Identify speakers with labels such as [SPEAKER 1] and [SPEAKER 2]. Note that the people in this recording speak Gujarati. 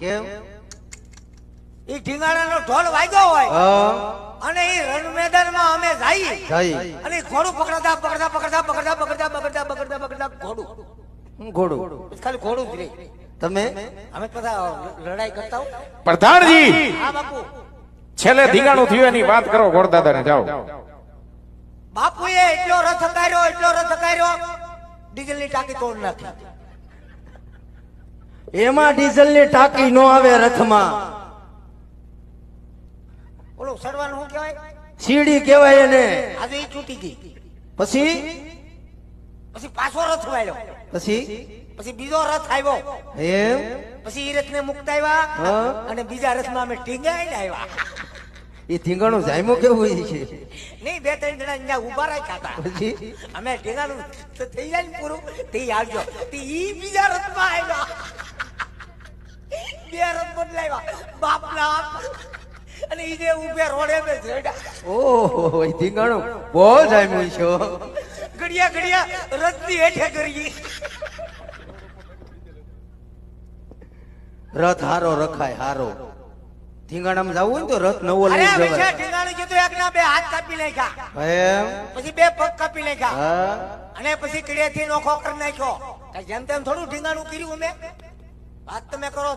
[SPEAKER 1] કેમ?
[SPEAKER 2] ઈ ઢીંગાણાનો ઢોલ વાગ્યો હોય. અને એ રણ મેદાનમાં અમે જઈએ. અને ઘોડું પકડતા પકડતા પકડતા પકડતા પકડતા પકડતા પકડતા પકડતા ઘોડું.
[SPEAKER 1] ઘોડું?
[SPEAKER 2] ખાલી ઘોડું જ રહે
[SPEAKER 1] તમે?
[SPEAKER 2] અમે બધા લડાઈ કરતા
[SPEAKER 3] પ્રધાનજી!
[SPEAKER 2] હા બાપુ.
[SPEAKER 3] છેલ્લે ધીંગાણું થયું એની વાત કરો ગોરદાદાને જાઓ.
[SPEAKER 2] બાપુએ એટલો રથ કર્યો એટલો રથ હકાર્યો ડીઝલની ટાંકી તોડ નાખી.
[SPEAKER 1] એમાં ડીઝલની ટાંકી નો આવે રથમાં.
[SPEAKER 2] ઓલો સડવાનું શું કહેવાય?
[SPEAKER 1] સીડી કહેવાય એને.
[SPEAKER 2] આજે ઈ છૂટી ગઈ.
[SPEAKER 1] પછી?
[SPEAKER 2] પછી પાછો રથ વાળ્યો.
[SPEAKER 1] પછી?
[SPEAKER 2] પછી બીજો રથ આવ્યો.
[SPEAKER 1] એમ?
[SPEAKER 2] પછી ઈ રથને મુક્ત આવ્યા અને બીજા રથમાં અમે ટીંગાઈ આવ્યા
[SPEAKER 1] એ ઢીંગાણું જાયમો કેવું છે?
[SPEAKER 2] નહીં બે ત્રણ જણા અહીંયા ઊભા રાખ્યા હતા. અમે ઢીંગાણું થઈ જાય ને પૂરું? તે આવજો. તે ઈ બીજા રથમાં આવ્યા બે રથ બદલાવ્યા. બાપના અને ઈ જે ઉભે રોડે બે જોડ્યા.
[SPEAKER 1] ઓહો ઈ ધીંગાણો બહુ જાયમું છો.
[SPEAKER 2] ઘડિયા ઘડિયા રથની હેઠે કરી
[SPEAKER 1] રથ હારો રખાય હારો. ધીંગાણામાં જવું હોય ને તો રથ નવો લઈ જવાય.
[SPEAKER 2] ટીંગાણું કીધું એક ના બે હાથ કાપી નાખ્યા.
[SPEAKER 1] એમ?
[SPEAKER 2] પછી બે પગ કાપી નાખ્યા. અને પછી કડિયાથી નોખો કરી નાખ્યો. જેમ તેમ થોડું ઢીંગાણું કર્યું અમે. વાત તમે કરો.